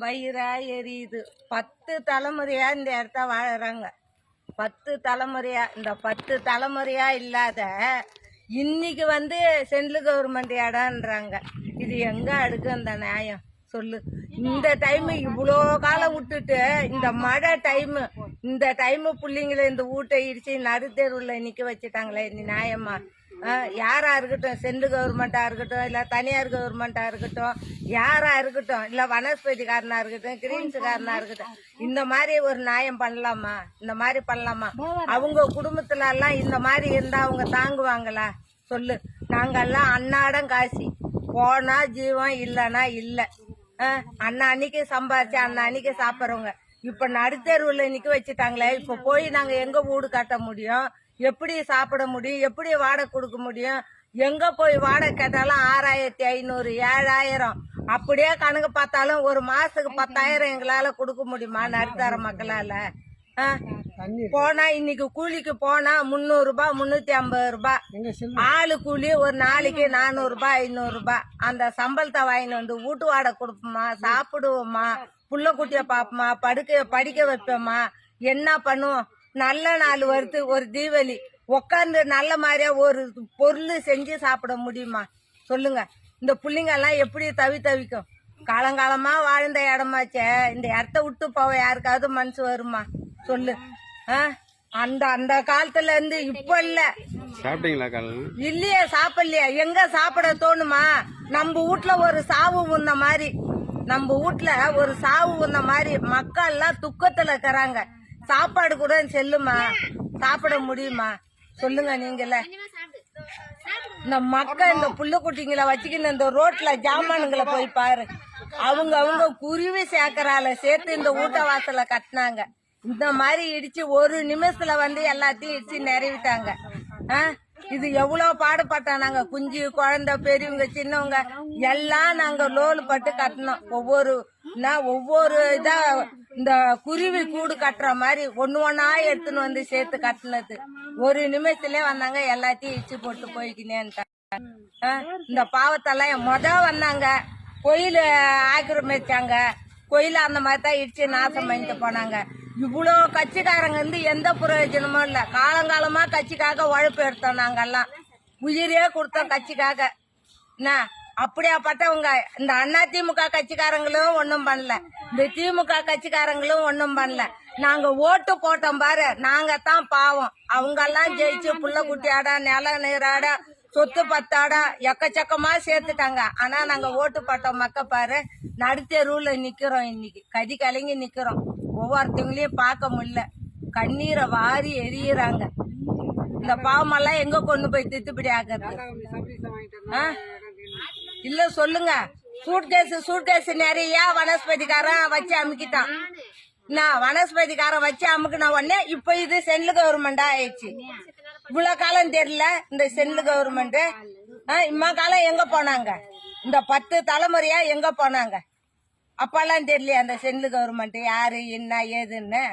வயிறா எரியுது பத்து தலைமுறையா இந்த இடத்த வாழறாங்க. பத்து தலைமுறையா இந்த பத்து தலைமுறையா இல்லாத இன்னைக்கு வந்து சென்ட்ரல் கவர்மெண்ட் இடம்ன்றாங்க. இது எங்க அடுக்கு அந்த நியாயம்? சொல்லு. இந்த டைம் இவ்வளோ காலம் விட்டுட்டு இந்த மழை டைம் இந்த டைம் பிள்ளைங்கள இந்த வீட்டை இடிச்சு நடுத்தெருவில் நிற்க வச்சுட்டாங்களே இந்த நியாயமா? யாரா இருக்கட்டும் சென்ட்ரு கவர்மெண்டா இருக்கட்டும் இல்ல தனியார் கவர்மெண்டா இருக்கட்டும் யாரா இருக்கட்டும் இல்ல வனஸ்பதிக்காரனா இருக்கட்டும் கிரீன்ஸுக்காரனா இருக்கட்டும் இந்த மாதிரி ஒரு நியாயம் பண்ணலாமா? இந்த மாதிரி பண்ணலாமா? அவங்க குடும்பத்துல எல்லாம் இந்த மாதிரி இருந்தா அவங்க தாங்குவாங்களா? சொல்லு. நாங்கெல்லாம் அன்னாடம் காசி. போனா ஜீவம் இல்லைன்னா இல்லை. அண்ணா அன்னைக்கு சம்பாரிச்சு அண்ணா அன்னைக்கு சாப்பிட்றவங்க. இப்ப நடுத்தெருவில் நிக்க வச்சுட்டாங்களே இப்ப போய் நாங்க எங்க வீடு கட்ட முடியும்? எப்படி சாப்பிட முடியும்? எப்படி வாடகை கொடுக்க முடியும்? எங்க போய் வாடகை கேட்டாலும் ஆறாயிரத்தி ஐநூறு ஏழாயிரம். அப்படியே கணக்கு பார்த்தாலும் ஒரு மாசத்துக்கு பத்தாயிரம் எங்களால கொடுக்க முடியுமா நடுத்தர மக்களால? ஆ? போனா இன்னைக்கு கூலிக்கு போனா முந்நூறு ரூபாய் முன்னூத்தி ஐம்பது ரூபாய் ஆளு கூலி ஒரு நாளைக்கு நானூறு ரூபாய் ஐநூறு ரூபாய் அந்த சம்பளத்தை வாங்கிட்டு வந்து வீட்டு வாடகை கொடுப்போமா சாப்பிடுவோமா புள்ள குட்டிய பாப்போமா படுக்க படிக்க வைப்போமா என்ன பண்ணுவோம்? நல்ல நாள் வருது ஒரு தீபாவளி. உட்காந்து நல்ல மாதிரியா ஒரு பொருள் செஞ்சு சாப்பிட முடியுமா? சொல்லுங்க. இந்த புள்ளைங்க எல்லாம் எப்படி தவி தவிக்கும்? காலங்காலமா வாழ்ந்த இடமாச்சே. இந்த இடத்த விட்டு போக யாருக்காவது மனசு வருமா? சொல்லு? அந்த அந்த காலத்துல இருந்து இப்ப இல்ல. சாப்பிட்டீங்களா காலையில் இல்லையே சாப்பிடலையா. எங்க சாப்பிட தோணுமா? நம்ம வீட்ல ஒரு சாவு உண்ண மாதிரி. நம்ம வீட்ல ஒரு சாவு உண்ண மாதிரி மக்கள் எல்லாம் துக்கத்துல இருக்கிறாங்க. சாப்பாடு கூட செல்லுமா? சாப்பிட முடியுமா? சொல்லுங்க நீங்களே. இந்த மக்கள் இந்த புள்ள குட்டிங்களை வச்சுக்கின்னு இந்த ரோட்ல ஜாமானுங்களை போய் பாரு. அவங்க அவங்க குருவி சேர்க்கறால சேர்த்து இந்த ஊட்ட வாசல கட்டினாங்க. இந்த மாதிரி இடிச்சு ஒரு நிமிஷத்துல வந்து எல்லாத்தையும் இடிச்சு நிறைவிட்டாங்க. ஆ? இது எவ்வளவு பாடுபட்டோம் நாங்க? குஞ்சு குழந்தை பெரியவங்க சின்னவங்க எல்லாம் நாங்க லோல் பட்டு கட்டினோம். ஒவ்வொரு நான் ஒவ்வொரு இதா இந்த குருவி கூடு கட்டுற மாதிரி ஒன்னு ஒன்னா எடுத்துன்னு வந்து சேர்த்து கட்டினது. ஒரு நிமிஷத்துலயே வந்தாங்க எல்லாத்தையும் இடிச்சு போட்டு போய்க்கினேன்ட்டாங்க. ஆ, இந்த பாவத்தெல்லாம் மொத வந்தாங்க. கோயில் ஆக்கிரமிச்சாங்க. கோயில் அந்த மாதிரி தான் இடிச்சு நாசம் பண்ணிட்டு போனாங்க. இவ்வளோ கட்சிக்காரங்க வந்து எந்த பிரயோஜனமும் இல்லை. காலங்காலமாக கட்சிக்காக உழைப்பு எடுத்தோம் நாங்கள்லாம் உயிரே கொடுத்தோம் கட்சிக்காக. என்ன? அப்படியாப்பட்டவங்க இந்த அண்ணா திமுக கட்சிக்காரங்களும் ஒன்றும் பண்ணல. இந்த திமுக கட்சிக்காரங்களும் ஒன்றும் பண்ணல. நாங்க ஓட்டு போட்டோம் பாரு. நாங்க தான் பாவம். அவங்கெல்லாம் ஜெயிச்சு புள்ள குட்டியாடா நில நீராட சொத்து பத்தாடா எக்கச்சக்கமா சேர்த்துட்டாங்க. ஆனா நாங்க ஓட்டு போட்டோம் மக்க பாரு. நடுத்தெருவுல நிக்கிறோம் இன்னைக்கு. கதி கலங்கி நிக்கிறோம். ஒவ்வொருத்தவங்களையும் பார்க்க முடியல. கண்ணீரை வாரி எரியிறாங்க இந்த பாவமெல்லாம் எங்க கொண்டு போய் திட்டுப்படி ஆக்குறது? ஆ? இல்ல சொல்லுங்க. சூட்கேஸ் சூட்கேஸ் நிறைய வனஸ்பதிக்காரன் வச்சு அமுக்கிட்டான். நான் வனஸ்பதிக்காரன் வச்சு அமுக்கின உடனே இப்ப இது சென்ட்ரல் கவர்மெண்டா ஆயிடுச்சு. இவ்வளவு காலம் தெரியல இந்த சென்ட்ரல் கவர்மெண்ட் இம்மா காலம் எங்க போனாங்க? இந்த பத்து தலைமுறையா எங்க போனாங்க? அப்பெல்லாம் தெரியலையா அந்த சென்ட்ரல் கவர்மெண்ட் யாரு என்ன ஏதுன்னு.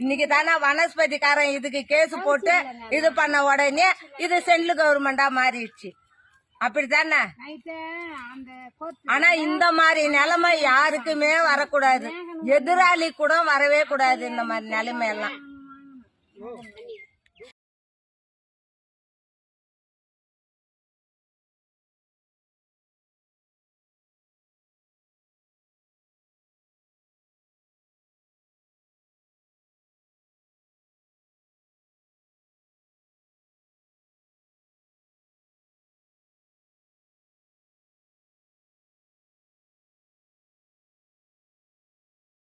இன்னைக்கு தானே வனஸ்பதிக்காரன் இதுக்கு கேஸ் போட்டு இது பண்ண உடனே இது சென்ட்ரல் கவர்மெண்டா மாறிடுச்சு. அப்படித்தானே? ஆனா இந்த மாதிரி நிலைமை யாருக்குமே வரக்கூடாது. எதிராளி கூட வரவே கூடாது இந்த மாதிரி நிலைமை எல்லாம்